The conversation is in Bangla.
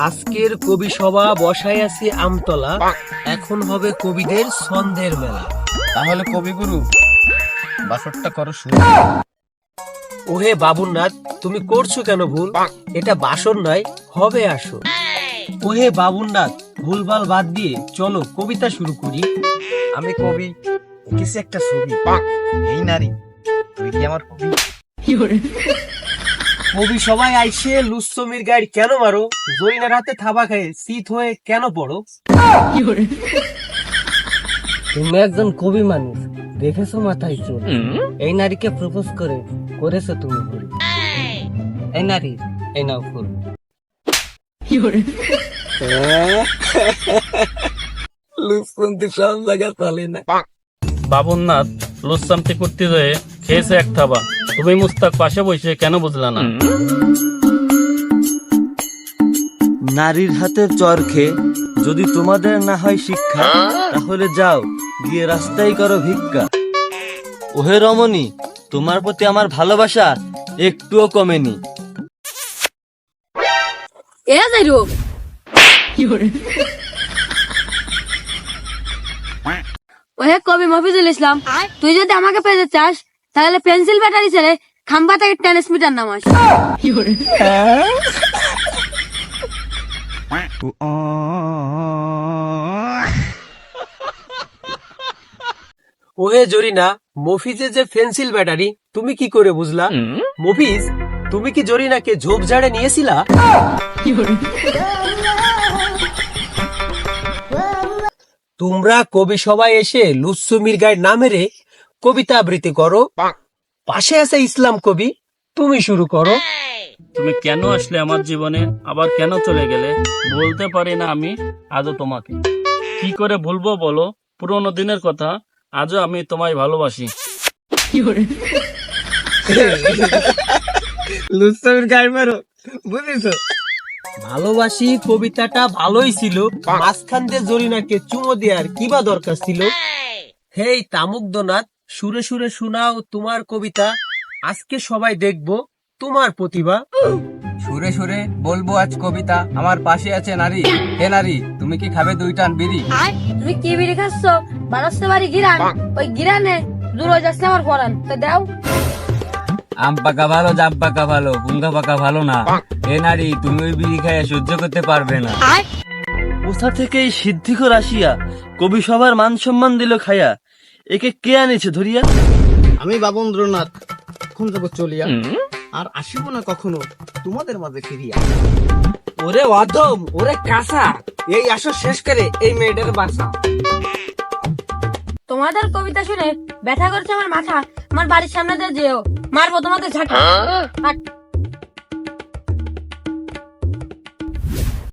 আজকের কবি সভা বসায় আছে আমতলা। এখন হবে কবিদের ছন্দের মেলা। তাহলে কবিগুরু বাসরটা করো শুরু। ওহে বাবুনাথ তুমি করছ কেন ভুল? এটা বাসর নয় হবে আসর। ওহে বাবুনাথ ভুলভাল বাদ দিয়ে চলো কবিতা শুরু করি। আমি কবি এঁকেছি একটা ছবি। এই নারী তুই কি আমার কবি? কবি সবাই আইসে লুসমির গাইড কেন মারো? জরিনার হাতে থাবা খায় শীত হয়ে কেন পড়ো? তুমি একজন কবি মানুষ, দেখেছ মাথায় চুল? এই নারীকে প্রপোজ করে, করেছ তুমি এই নারী, এই নাও ফুল। লুসন্তি সব জায়গা চলে না। বাবুনাথ লুসামটি করতে যেয়ে খেয়েছে এক থাবা। তুমি মুস্তাক পাশে বসে কেন বুঝলা না? নারীর হাতে চর খেয়ে যদি তোমাদের না হয় শিক্ষা তাহলে যাও গিয়ে রাস্তায় করো ভিক্ষা। ওহে রমণী তোমার প্রতি আমার ভালোবাসা একটুও কমেনি। এ যাইরো। ওহে কবি মফিজুল ইসলাম তুই যদি আমাকে পেতে চাস তাহলে পেন্সিল ব্যাটারি ছেড়ে খাম্বা থেকে টেনিস মিটার নামাস। ওহে জরিনা মফিজে যে পেন্সিল ব্যাটারি, তুমি কি করে বুঝলা? মফিজ, তুমি কি জরিনাকে ঝোপঝাড়ে নিয়েছিলা? তোমরা কবি সবাই এসে লুসুমির গায়ের নামেরে কবিতা আবৃত্তি করো। পাশে আছে ইসলাম কবি। তুমি শুরু করো। তুমি কেন আসলে আমার জীবনে? আবার কেন চলে গেলে? বলতে পারি না আমি আজও তোমাকে। কি করে ভুলবো বলো? পুরোনো দিনের কথা আজও আমি তোমায় ভালোবাসি। বুঝেছ? ভালোবাসি কবিতাটা ভালোই ছিল। মাঝখান দিয়ে জরিনাকে চুমো দেওয়ার কি বা দরকার ছিল? হেই তামুকদনাথ সুরে সুরে শোনাও তোমার কবিতা। আজকে সবাই দেখব তোমার প্রতিভা। সুরে সুরে বলব আজ কবিতা আমার পাশে আছে নারী। হে নারী তুমি কি খাবে দুই টান বিড়ি? তুমি কি বিড়ি খাচ্ছ? বারোশো বাড়ি গিরান। ওই গিরানে দূর হয়ে যাচ্ছে আমার পরান তো দাও। আম পাকা ভালো জাম পাকা ভালো পুঙ্গা পাকা ভালো না। এ নারী তুমি ওই বিড়ি খাইয়া সহ্য করতে পারবে না। কোথা থেকে এই সিদ্ধিকর আসিয়া কবি সবার মান সম্মান দিল খাইয়া। একে কে আনেছে ধরিয়া? আমি বাবন্দ্রনাথ। এখন যাব চলিয়া। আর আসিব না কখনো তোমাদের মাঝে ফিরিয়া। ওরে অধম ওরে কাঁচা এই আসো শেষ করে এই মেয়েটার বাসা। তোমাদের কবিতা শুনে ব্যথা করছে আমার মাথা। আমার বাড়ির সামনে দিয়ে যেও মারবো তোমাদের ঝাঁটা। হাট।